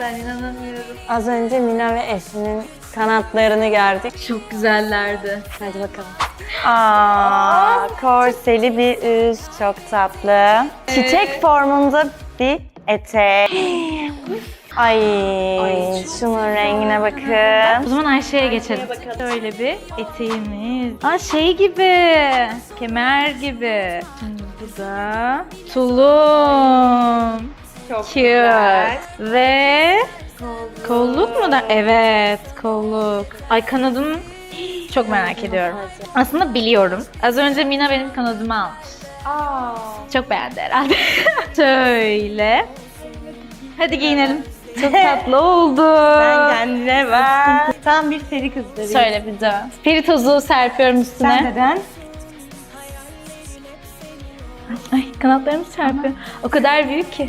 Ben inanamıyorum. Az önce Mina ve Esin'in kanatlarını gördük. Çok güzellerdi. Hadi bakalım. Aa, korseli bir üst. Çok tatlı. Çiçek formunda bir etek. Ay, şunun rengine bakın. O zaman Ayşe'ye geçelim. Şöyle bir eteğimiz. Aa şey gibi. Kemer gibi. Şimdi bu da tulum. Çok Cute. Ve kolluk mu da? Evet, kolluk. Ay kanadım çok merak ediyorum. Aslında biliyorum. Az önce Mina benim kanadımı almış. Aa. Çok beğendi herhalde. Şöyle. Hadi giyinelim. Çok tatlı oldu. Sen kendine bak. Tam bir peri kızları. Söyle bir de. Peri tozu serpiyorum üstüne. Sen neden? Ay kanatlarımız çarpıyor. O kadar büyük ki.